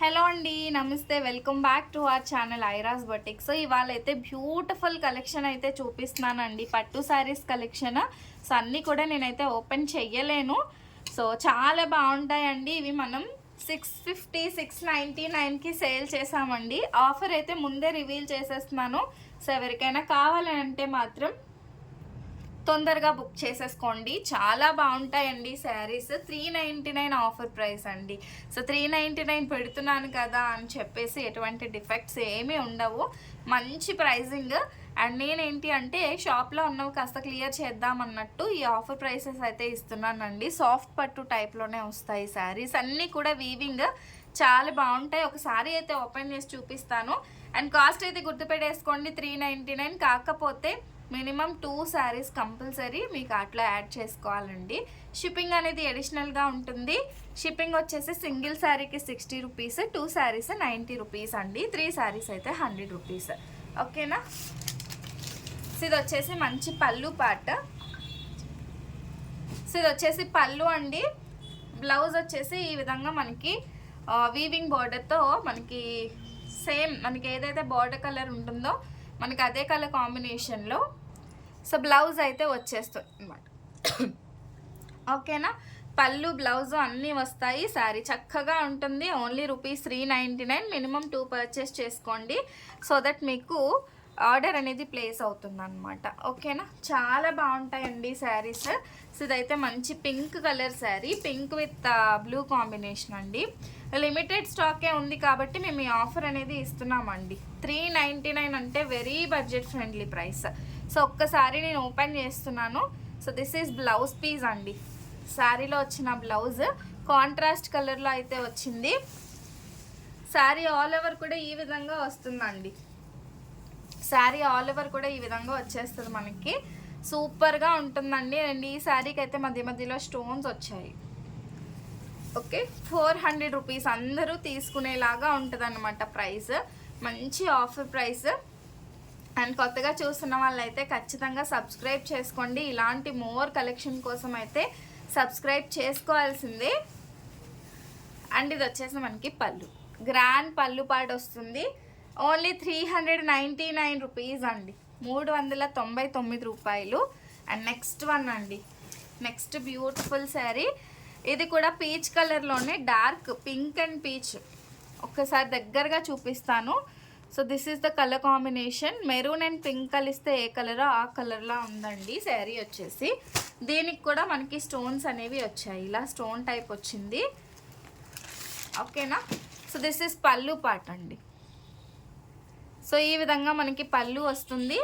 Hello అండి నమస్తే. Welcome back to our channel ఐరాస్ boutique. So ఇవాళ అయితే బ్యూటిఫుల్ కలెక్షన్ అయితే చూపిస్తున్నానండి. పట్టు శారీస్ కలెక్షన్. సో అన్నీ కూడా నేనైతే ఓపెన్ చెయ్యలేను. సో చాలా బాగుంటాయండి. ఇవి మనం సిక్స్ ఫిఫ్టీ సిక్స్ నైంటీ నైన్కి సేల్ చేసామండి. ఆఫర్ అయితే ముందే రివీల్ చేసేస్తున్నాను. సో ఎవరికైనా కావాలంటే మాత్రం తొందరగా బుక్ చేసేసుకోండి. చాలా బాగుంటాయండి saris. Three ninety nine offer price అండి. సో త్రీ నైంటీ నైన్ పెడుతున్నాను కదా అని చెప్పేసి ఎటువంటి డిఫెక్ట్స్ ఏమీ ఉండవు. మంచి ప్రైజింగ్ అండ్ నేనేంటి అంటే షాప్లో ఉన్నవి కాస్త క్లియర్ చేద్దాం అన్నట్టు ఈ ఆఫర్ ప్రైసెస్ అయితే ఇస్తున్నానండి. సాఫ్ట్ పట్టు టైప్లోనే వస్తాయి శారీస్. అన్నీ కూడా వీవింగ్. చాలా బాగుంటాయి. ఒక సారీ అయితే ఓపెన్ చేసి చూపిస్తాను. అండ్ కాస్ట్ అయితే గుర్తుపెట్టేసుకోండి త్రీ నైంటీ నైన్ కాకపోతే మినిమం టూ శారీస్ కంపల్సరీ మీకు అట్లా యాడ్ చేసుకోవాలండి. షిప్పింగ్ అనేది అడిషనల్గా ఉంటుంది. షిప్పింగ్ వచ్చేసి సింగిల్ శారీకి sixty rupees two saris ninety rupees అండి. త్రీ శారీస్ అయితే హండ్రెడ్ రూపీస్. ఓకేనా? ఇది వచ్చేసి మంచి పళ్ళు పాట. ఇది వచ్చేసి పళ్ళు అండి. బ్లౌజ్ వచ్చేసి ఈ విధంగా మనకి వీవింగ్ బార్డర్తో మనకి సేమ్ మనకి ఏదైతే బార్డర్ కలర్ ఉంటుందో మనకి అదే కలర్ కాంబినేషన్లో సో బ్లౌజ్ అయితే వచ్చేస్తుంది అనమాట ఓకేనా? పళ్ళు బ్లౌజ్ అన్నీ వస్తాయి. శారీ చక్కగా ఉంటుంది. Only rupees three ninety nine minimum two purchase చేసుకోండి. సో దట్ మీకు ఆర్డర్ అనేది ప్లేస్ అవుతుంది అనమాట ఓకేనా? చాలా బాగుంటాయండి శారీస్. సో ఇదైతే మంచి pink colour sari. Pink with blue combination అండి. లిమిటెడ్ స్టాకే ఉంది కాబట్టి మేము ఈ ఆఫర్ అనేది ఇస్తున్నామండి. త్రీ నైంటీ నైన్ అంటే very budget friendly price. So ఒక్కసారి నేను ఓపెన్ చేస్తున్నాను. So this is blouse piece అండి. శారీలో వచ్చిన బ్లౌజ్. కాంట్రాస్ట్ కలర్లో అయితే వచ్చింది. శారీ ఆల్ ఓవర్ కూడా ఈ విధంగా వస్తుందండి. శారీ ఆల్ ఓవర్ కూడా ఈ విధంగా వచ్చేస్తుంది మనకి. సూపర్గా ఉంటుందండి. అండ్ ఈ శారీకి అయితే మధ్య మధ్యలో స్టోన్స్ వచ్చాయి. ఓకే ఫోర్ హండ్రెడ్ రూపీస్ అందరూ తీసుకునేలాగా ఉంటుందన్నమాట ప్రైస్. మంచి ఆఫర్ ప్రైస్. అండ్ కొత్తగా చూస్తున్న వాళ్ళైతే ఖచ్చితంగా సబ్స్క్రైబ్ చేసుకోండి. ఇలాంటి మోర్ కలెక్షన్ కోసం అయితే సబ్స్క్రైబ్ చేసుకోవాల్సిందే. అండ్ ఇది వచ్చేసి మనకి పళ్ళు. గ్రాండ్ పళ్ళు పాటు వస్తుంది. Only three hundred ninety nine rupees అండి. మూడు వందల తొంభై తొమ్మిది రూపాయలు. అండ్ నెక్స్ట్ వన్ అండి. Next beautiful sari. ఇది కూడా పీచ్ కలర్లోనే డార్క్ పింక్ అండ్ పీచ్. ఒక్కసారి దగ్గరగా చూపిస్తాను. So this is the colour combination maroon and pink కలిస్తే ఏ కలరో ఆ కలర్లా ఉందండి శారీ వచ్చేసి. దీనికి కూడా మనకి స్టోన్స్ అనేవి వచ్చాయి. ఇలా స్టోన్ టైప్ వచ్చింది. ఓకేనా? సో దిస్ ఈస్ పళ్ళు పాట అండి సో ఈ విధంగా మనకి పళ్ళు వస్తుంది.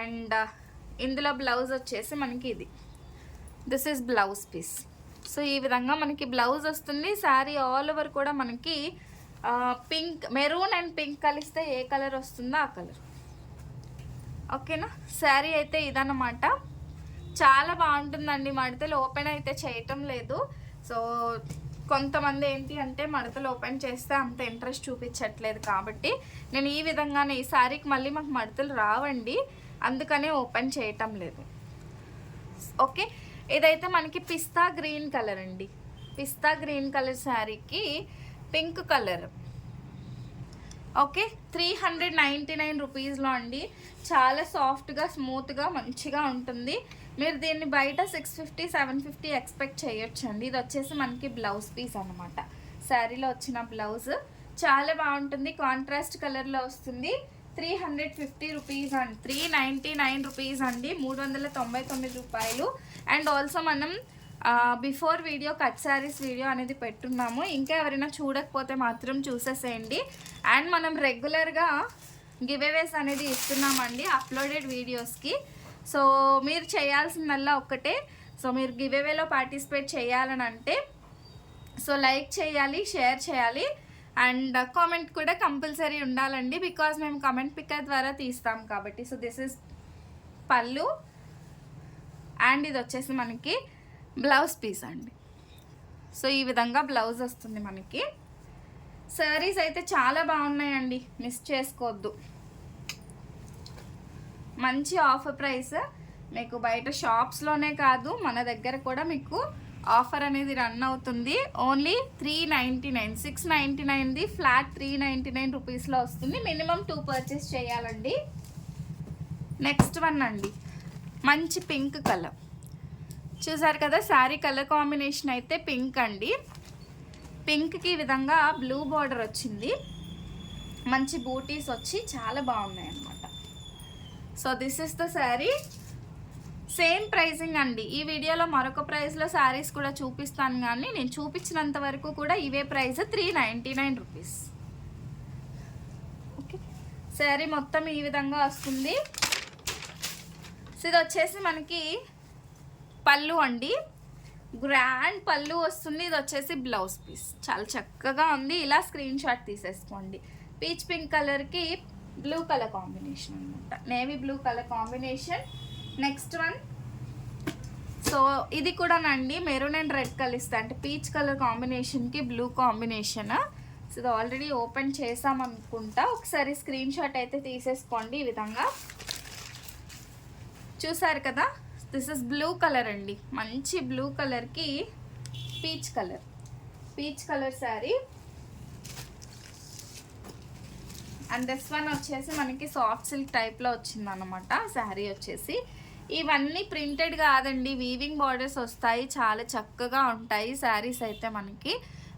అండ్ uh, ఇందులో బ్లౌజ్ వచ్చేసి మనకి ఇది. This is blouse piece so ఈ విధంగా మనకి బ్లౌజ్ వస్తుంది. శారీ ఆల్ ఓవర్ కూడా మనకి పింక్ మెరూన్ అండ్ పింక్ కలిస్తే ఏ కలర్ వస్తుందో ఆ కలర్ ఓకేనా శారీ అయితే ఇదన్నమాట. చాలా బాగుంటుందండి. మడతలు ఓపెన్ అయితే చేయటం లేదు. సో కొంతమంది ఏంటి అంటే మడతలు ఓపెన్ చేస్తే అంత ఇంట్రెస్ట్ చూపించట్లేదు కాబట్టి నేను ఈ విధంగానే ఈ శారీకి మళ్ళీ మాకు మడతలు రావండి. అందుకనే ఓపెన్ చేయటం లేదు. ఓకే? ఇదైతే మనకి పిస్తా గ్రీన్ కలర్ అండి. పిస్తా గ్రీన్ కలర్ శారీకి pink colour. Okay? Three hundred ninety nine రూపీస్లో అండి. చాలా సాఫ్ట్గా స్మూత్గా మంచిగా ఉంటుంది. మీరు దీన్ని బయట six fifty seven fifty expect చేయొచ్చండి. ఇది వచ్చేసి మనకి బ్లౌజ్ పీస్ అనమాట శారీలో వచ్చిన బ్లౌజ్ చాలా బాగుంటుంది. కాంట్రాస్ట్ కలర్లో వస్తుంది. Three hundred fifty rupees and three ninety nine rupees అండి. మూడు వందల తొంభై తొమ్మిది రూపాయలు. అండ్ ఆల్సో మనం before video cut saris video అనేది పెట్టున్నాము. ఇంకా ఎవరైనా చూడకపోతే మాత్రం చూసేసేయండి. అండ్ మనం రెగ్యులర్గా గివేవేస్ అనేది ఇస్తున్నామండి అప్లోడెడ్ వీడియోస్కి సో మీరు చేయాల్సిందల్లా ఒక్కటే. సో మీరు గివేవేలో పార్టిసిపేట్ చేయాలని అంటే సో లైక్ చేయాలి షేర్ చేయాలి అండ్ కామెంట్ కూడా కంపల్సరీ ఉండాలండి బికాజ్ మేము కామెంట్ పిక్కర్ ద్వారా తీస్తాం కాబట్టి. So this is pallu and ఇది వచ్చేసి మనకి బ్లౌజ్ పీస్ అండి. సో ఈ విధంగా బ్లౌజ్ వస్తుంది మనకి. శారీస్ అయితే చాలా బాగున్నాయండి మిస్ చేసుకోవద్దు. మంచి ఆఫర్ ప్రైస్. మీకు బయట షాప్స్లోనే కాదు మన దగ్గర కూడా మీకు ఆఫర్ అనేది రన్ అవుతుంది. Only three ninety nine six ninety నైన్ది flat three ninety nine రూపీస్లో వస్తుంది. మినిమం టూ పర్చేస్ చేయాలండి. నెక్స్ట్ వన్ అండి. మంచి పింక్ కలర్ చూసారు కదా శారీ కలర్ కాంబినేషన్ అయితే పింక్ అండి. పింక్కి ఈ విధంగా బ్లూ బార్డర్ వచ్చింది. మంచి బూటీస్ వచ్చి చాలా బాగున్నాయి so this is the sari same pricing అండి. ఈ వీడియోలో మరొక ప్రైస్లో శారీస్ కూడా చూపిస్తాను కానీ నేను చూపించినంత వరకు కూడా ఇవే price three ninety nine rupees okay sari మొత్తం ఈ విధంగా వస్తుంది. సో ఇది వచ్చేసి మనకి పళ్ళు అండి. గ్రాండ్ పళ్ళు వస్తుంది. ఇది వచ్చేసి బ్లౌజ్ పీస్ చాలా చక్కగా ఉంది. ఇలా స్క్రీన్ షాట్ తీసేసుకోండి పీచ్ పింక్ కలర్కి బ్లూ కలర్ కాంబినేషన్ అనమాట navy blue colour combination next one so ఇది కూడానండి మెరూన్ అండ్ రెడ్ కలిస్తా అంటే పీచ్ కలర్ కాంబినేషన్కి బ్లూ కాంబినేషన్ సో ఇది ఆల్రెడీ ఓపెన్ చేసామనుకుంటా ఒకసారి స్క్రీన్ షాట్ అయితే తీసేసుకోండి ఈ విధంగా. చూసారు కదా? దిస్ ఇస్ బ్లూ కలర్ అండి. మంచి బ్లూ కలర్కి peach colour peach colour sari and this one వచ్చేసి మనకి సాఫ్ట్ సిల్క్ టైప్లో వచ్చిందనమాట శారీ వచ్చేసి. ఇవన్నీ ప్రింటెడ్ కాదండి. వీవింగ్ బార్డర్స్ వస్తాయి. చాలా చక్కగా ఉంటాయి శారీస్ అయితే మనకి.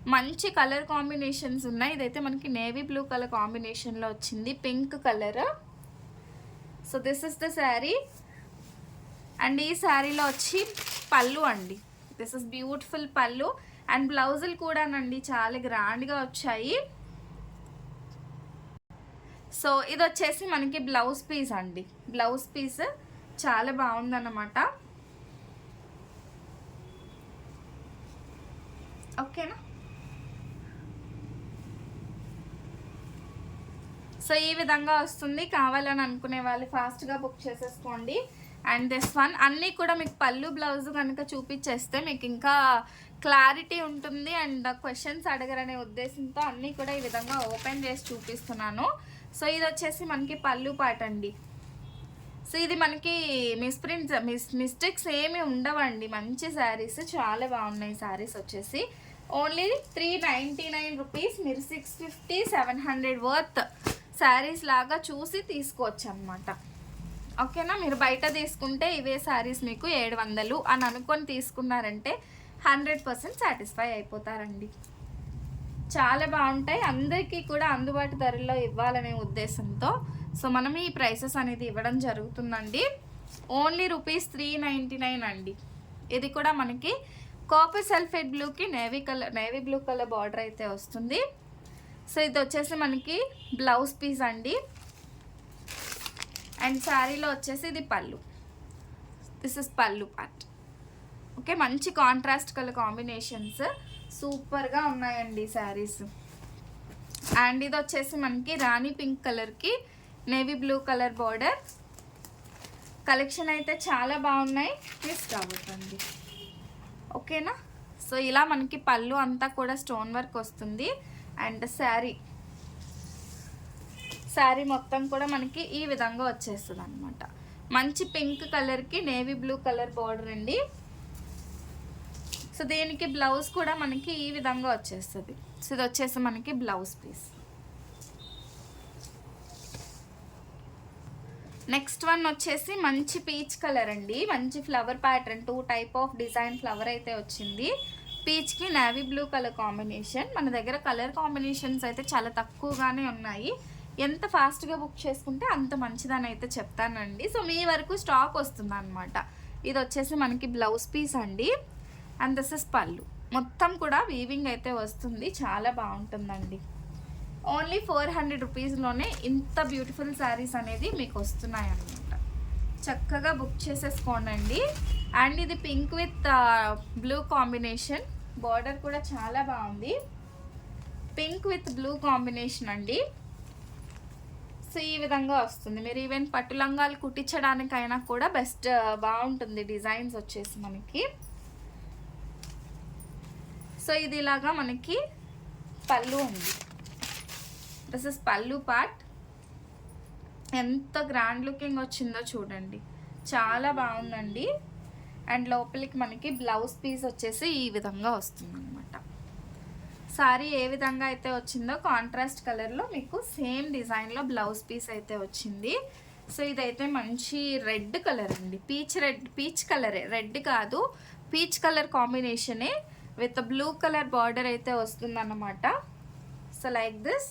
మంచి కలర్ కాంబినేషన్స్ ఉన్నాయి. ఇదైతే మనకి నేవీ బ్లూ కలర్ కాంబినేషన్లో వచ్చింది. Pink colour so this is the sari and ఈ శారీలో వచ్చి పళ్ళు అండి. This is beautiful pallu. And బ్లౌజులు కూడానండి. చాలా గ్రాండ్గా వచ్చాయి. సో ఇది వచ్చేసి మనకి బ్లౌజ్ పీస్ అండి. బ్లౌజ్ పీస్ చాలా బాగుందన్నమాట. ఓకేనా? సో ఈ విధంగా వస్తుంది. కావాలని అనుకునే వాళ్ళు ఫాస్ట్గా బుక్ చేసేసుకోండి. అండ్ దిస్ వన్ అన్నీ కూడా మీకు పళ్ళు బ్లౌజ్ కనుక చూపించేస్తే మీకు ఇంకా క్లారిటీ ఉంటుంది. అండ్ క్వశ్చన్స్ అడగరనే ఉద్దేశంతో అన్నీ కూడా ఈ విధంగా ఓపెన్ చేసి చూపిస్తున్నాను. సో ఇది వచ్చేసి మనకి పళ్ళు పాట అండి. సో ఇది మనకి మిస్ప్రింట్స్ మిస్ మిస్టేక్స్ ఏమి ఉండవండి. మంచి శారీస్ చాలా బాగున్నాయి శారీస్ వచ్చేసి. Only three ninety nine rupees మీరు six fifty seven hundred worth saris లాగా చూసి తీసుకోవచ్చు అనమాట ఓకేనా? మీరు బయట తీసుకుంటే ఇవే శారీస్ మీకు ఏడు వందలు అని అనుకొని తీసుకున్నారంటే హండ్రెడ్ పర్సెంట్ సాటిస్ఫై అయిపోతారండి. చాలా బాగుంటాయి. అందరికీ కూడా అందుబాటు ధరల్లో ఇవ్వాలనే ఉద్దేశంతో. సో మనం ఈ ప్రైసెస్ అనేది ఇవ్వడం జరుగుతుందండి. Only rupees three ninety nine అండి. ఇది కూడా మనకి కాపర్ సల్ఫేట్ బ్లూకి navy colour navy blue colour border అయితే వస్తుంది. సో ఇది వచ్చేసి మనకి బ్లౌజ్ పీస్ అండి. అండ్ శారీలో వచ్చేసి ఇది pallu. This is pallu part okay మంచి కాంట్రాస్ట్ కలర్ కాంబినేషన్స్ సూపర్గా ఉన్నాయండి శారీస్. అండ్ ఇది వచ్చేసి మనకి రాణి పింక్ కలర్కి navy blue colour border. Collection అయితే చాలా బాగున్నాయి. మిస్ కాబోతుంది ఓకేనా? సో ఇలా మనకి పళ్ళు అంతా కూడా స్టోన్ వర్క్ వస్తుంది. అండ్ శారీ. శారీ మొత్తం కూడా మనకి ఈ విధంగా వచ్చేస్తుంది అనమాట మంచి పింక్ కలర్కి నేవీ బ్లూ కలర్ బార్డర్ అండి. సో దీనికి బ్లౌజ్ కూడా మనకి ఈ విధంగా వచ్చేస్తుంది. సో ఇది వచ్చేసి మనకి బ్లౌజ్ పీస్. నెక్స్ట్ వన్ వచ్చేసి మంచి పీచ్ కలర్ అండి. మంచి flower pattern two type of design flower అయితే వచ్చింది. పీచ్కి నావీ బ్లూ కలర్ కాంబినేషన్. మన దగ్గర కలర్ కాంబినేషన్స్ అయితే చాలా తక్కువగానే ఉన్నాయి. ఎంత ఫాస్ట్గా బుక్ చేసుకుంటే అంత మంచిదని అయితే చెప్తానండి. సో మీ వరకు స్టాక్ వస్తుంది అనమాట ఇది వచ్చేసి మనకి బ్లౌజ్ పీస్ అండి. అండ్ దిస్ ఇస్ పళ్ళు మొత్తం కూడా వీవింగ్ అయితే వస్తుంది. చాలా బాగుంటుందండి. ఓన్లీ ఫోర్ హండ్రెడ్ రూపీస్లోనే ఇంత బ్యూటిఫుల్ శారీస్ అనేది మీకు వస్తున్నాయి అనమాట చక్కగా బుక్ చేసేసుకోండి అండ్ ఇది pink with blue combination border కూడా చాలా బాగుంది. పింక్ విత్ బ్లూ కాంబినేషన్ అండి. సో ఈ విధంగా వస్తుంది. మీరు ఈవెన్ పట్టు లంగాలు కుట్టించడానికైనా కూడా బెస్ట్ uh, బాగుంటుంది. డిజైన్స్ వచ్చేసి మనకి. సో ఇది ఇలాగా మనకి పళ్ళు ఉంది. దిస్ ఇస్ పళ్ళు పార్ట్ ఎంత గ్రాండ్ లుకింగ్ వచ్చిందో చూడండి. చాలా బాగుందండి. అండ్ లోపలికి మనకి బ్లౌజ్ పీస్ వచ్చేసి ఈ విధంగా వస్తుంది అనమాట సారీ ఏ విధంగా అయితే వచ్చిందో కాంట్రాస్ట్ కలర్లో మీకు సేమ్ డిజైన్లో బ్లౌజ్ పీస్ అయితే వచ్చింది. సో ఇదైతే మంచి రెడ్ కలర్ అండి. పీచ్ రెడ్ పీచ్ కలరే రెడ్ కాదు. పీచ్ కలర్ కాంబినేషనే విత్ బ్లూ కలర్ బార్డర్ అయితే వస్తుందన్నమాట. సో లైక్ దిస్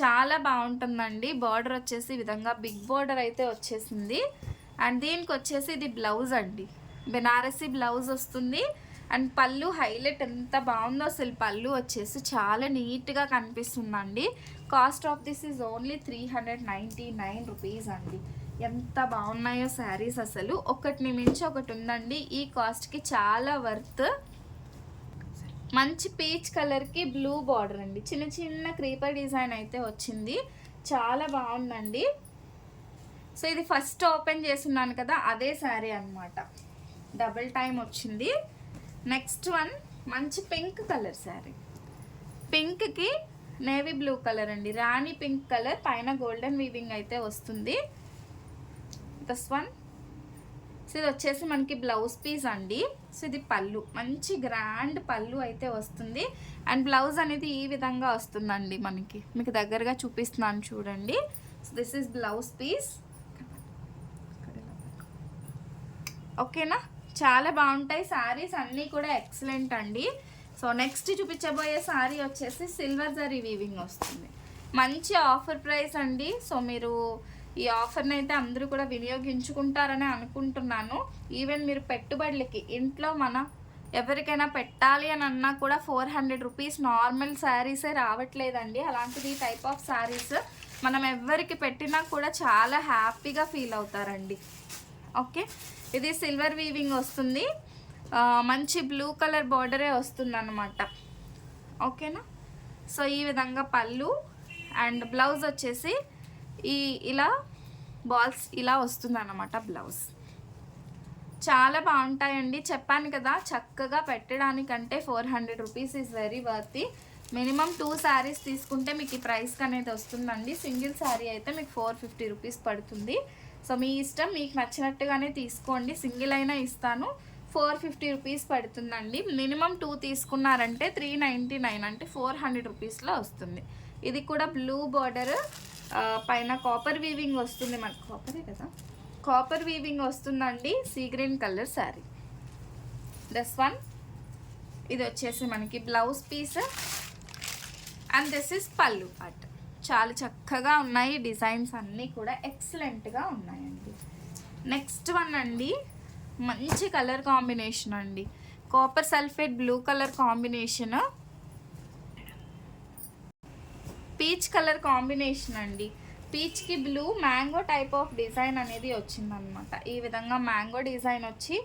చాలా బాగుంటుందండి. బార్డర్ వచ్చేసి విధంగా బిగ్ బార్డర్ అయితే వచ్చేసింది. అండ్ దీనికి వచ్చేసి ఇది బ్లౌజ్ అండి. బెనారసీ బ్లౌజ్ వస్తుంది. అండ్ పళ్ళు హైలైట్ ఎంత బాగుందో అసలు పళ్ళు వచ్చేసి చాలా నీట్గా కనిపిస్తుందండి. Cost of this is only three hundred ninety nine rupees అండి. ఎంత బాగున్నాయో శారీస్ అసలు. ఒకటిని మించి ఒకటి ఉందండి. ఈ కాస్ట్కి చాలా వర్త్. మంచి పీచ్ కలర్కి బ్లూ బార్డర్ అండి. చిన్న చిన్న క్రీపర్ డిజైన్ అయితే వచ్చింది. చాలా బాగుందండి. సో ఇది ఫస్ట్ ఓపెన్ చేస్తున్నాను కదా అదే శారీ అన్నమాట. డబుల్ టైం వచ్చింది. నెక్స్ట్ వన్ మంచి పింక్ కలర్ శారీ. పింక్కి నేవీ బ్లూ కలర్ అండి. రాణి పింక్ కలర్ పైన గోల్డెన్ వీవింగ్ అయితే వస్తుంది. దస్ వన్ సో ఇది వచ్చేసి మనకి బ్లౌజ్ పీస్ అండి. సో ఇది పళ్ళు మంచి గ్రాండ్ పళ్ళు అయితే వస్తుంది. అండ్ బ్లౌజ్ అనేది ఈ విధంగా వస్తుందండి మనకి. మీకు దగ్గరగా చూపిస్తున్నాను చూడండి. So this is blouse piece. ఓకేనా? చాలా బాగుంటాయి. శారీస్ అన్నీ కూడా ఎక్సలెంట్ అండి. సో నెక్స్ట్ చూపించబోయే శారీ వచ్చేసి సిల్వర్ జరీ వీవింగ్ వస్తుంది. మంచి ఆఫర్ ప్రైస్ అండి. సో మీరు ఈ ఆఫర్ని అయితే అందరూ కూడా వినియోగించుకుంటారని అనుకుంటున్నాను. ఈవెన్ మీరు పెట్టుబడులకి ఇంట్లో మన ఎవరికైనా పెట్టాలి అని అన్నా కూడా ఫోర్ హండ్రెడ్ రూపీస్ నార్మల్ శారీసే రావట్లేదండి. అలాంటిది టైప్ ఆఫ్ శారీస్ మనం ఎవరికి పెట్టినా కూడా చాలా హ్యాపీగా ఫీల్ అవుతారండి. ఓకే? ఇది సిల్వర్ వీవింగ్ వస్తుంది. మంచి బ్లూ కలర్ బార్డరే వస్తుంది అనమాట ఓకేనా? సో ఈ విధంగా పళ్ళు అండ్ బ్లౌజ్ వచ్చేసి ఈ ఇలా బాల్స్ ఇలా వస్తుంది అనమాట బ్లౌజ్. చాలా బాగుంటాయండి. చెప్పాను కదా చక్కగా పెట్టడానికంటే four hundred rupees is very worthy minimum two saris తీసుకుంటే మీకు ఈ ప్రైస్కి అనేది వస్తుందండి. సింగిల్ శారీ అయితే మీకు ఫోర్ ఫిఫ్టీ రూపీస్ పడుతుంది. సో మీ ఇష్టం మీకు నచ్చినట్టుగానే తీసుకోండి. సింగిల్ అయినా ఇస్తాను. ఫోర్ ఫిఫ్టీ రూపీస్ పడుతుందండి. మినిమం టూ తీసుకున్నారంటే త్రీ నైంటీ నైన్ అంటే ఫోర్ హండ్రెడ్ రూపీస్లో వస్తుంది. ఇది కూడా బ్లూ బార్డర్. పైన కాపర్ వీవింగ్ వస్తుంది మనకు కాపరే కదా? కాపర్ వీవింగ్ వస్తుందండి sea green colour sari this one ఇది వచ్చేసి మనకి blouse piece and this is pallu at చాలా చక్కగా ఉన్నాయి డిజైన్స్ అన్నీ కూడా ఎక్సలెంట్గా ఉన్నాయండి. నెక్స్ట్ వన్ అండి మంచి కలర్ కాంబినేషన్ అండి. Copper sulphate blue colour combination peach colour combination అండి. పీచ్కి blue mango type of design అనేది వచ్చిందనమాట ఈ విధంగా మ్యాంగో డిజైన్ వచ్చి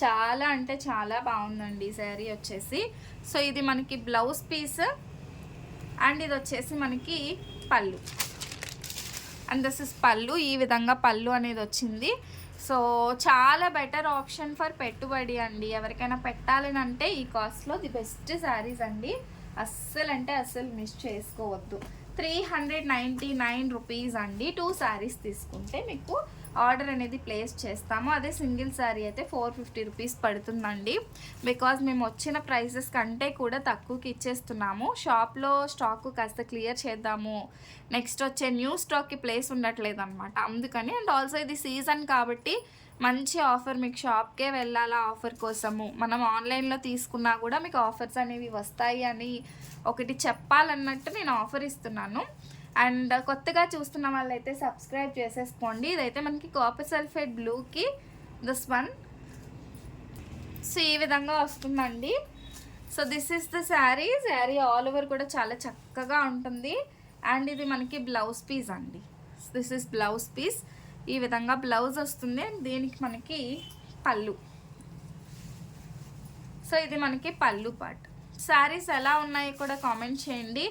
చాలా అంటే చాలా బాగుందండి శారీ వచ్చేసి. సో ఇది మనకి బ్లౌజ్ పీస్ అండ్ ఇది వచ్చేసి మనకి పళ్ళు. అండ్ దిస్ ఇస్ పళ్ళు. ఈ విధంగా పళ్ళు అనేది వచ్చింది. సో చాలా బెటర్ ఆప్షన్ ఫర్ పెట్టుబడి అండి. ఎవరికైనా పెట్టాలని అంటే ఈ కాస్ట్లో ది బెస్ట్ శారీస్ అండి. అస్సలు అంటే అస్సలు మిస్ చేసుకోవద్దు. Three hundred ninety nine rupees అండి. టూ శారీస్ తీసుకుంటే మీకు ఆర్డర్ అనేది ప్లేస్ చేస్తాము. అదే సింగిల్ శారీ అయితే ఫోర్ ఫిఫ్టీ రూపీస్ పడుతుందండి. బికాజ్ మేము వచ్చిన ప్రైసెస్ కంటే కూడా తక్కువకి ఇచ్చేస్తున్నాము. షాప్లో స్టాక్ కాస్త క్లియర్ చేద్దాము. నెక్స్ట్ వచ్చే న్యూ స్టాక్కి ప్లేస్ ఉండట్లేదు అనమాట అందుకని అండ్ ఆల్సో ఇది సీజన్ కాబట్టి మంచి ఆఫర్ మీకు షాప్కే వెళ్ళాలా ఆఫర్ కోసము? మనం ఆన్లైన్లో తీసుకున్నా కూడా మీకు ఆఫర్స్ అనేవి వస్తాయి అని ఒకటి చెప్పాలన్నట్టు నేను ఆఫర్ ఇస్తున్నాను. అండ్ కొత్తగా చూస్తున్న వాళ్ళైతే సబ్స్క్రైబ్ చేసేసుకోండి. ఇదైతే మనకి కాపర్ సల్ఫేట్ బ్లూకి దిస్ వన్. సో ఈ విధంగా వస్తుందండి. So this is the sari. Sari all over కూడా చాలా చక్కగా ఉంటుంది. అండ్ ఇది మనకి బ్లౌజ్ పీస్ అండి. This is blouse piece. ఈ విధంగా బ్లౌజ్ వస్తుంది దీనికి మనకి పళ్ళు. సో ఇది మనకి పళ్ళు పార్ట్. శారీస్ ఎలా ఉన్నాయో కూడా కామెంట్ చేయండి.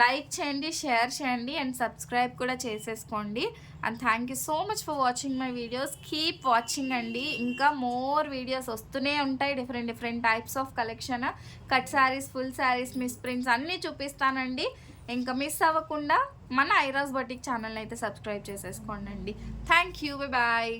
లైక్ చేయండి షేర్ చేయండి అండ్ సబ్స్క్రైబ్ కూడా చేసేసుకోండి. And thank you so much for watching my videos keep watching అండి. ఇంకా మోర్ వీడియోస్ వస్తూనే ఉంటాయి. Different different types of collection cut saris full saris miss prints అన్నీ చూపిస్తానండి. ఇంకా మిస్ అవ్వకుండా మన ఐరాస్ బటిక్ ఛానల్ని అయితే సబ్స్క్రైబ్ చేసేసుకోండి థ్యాంక్ యూ బాయ్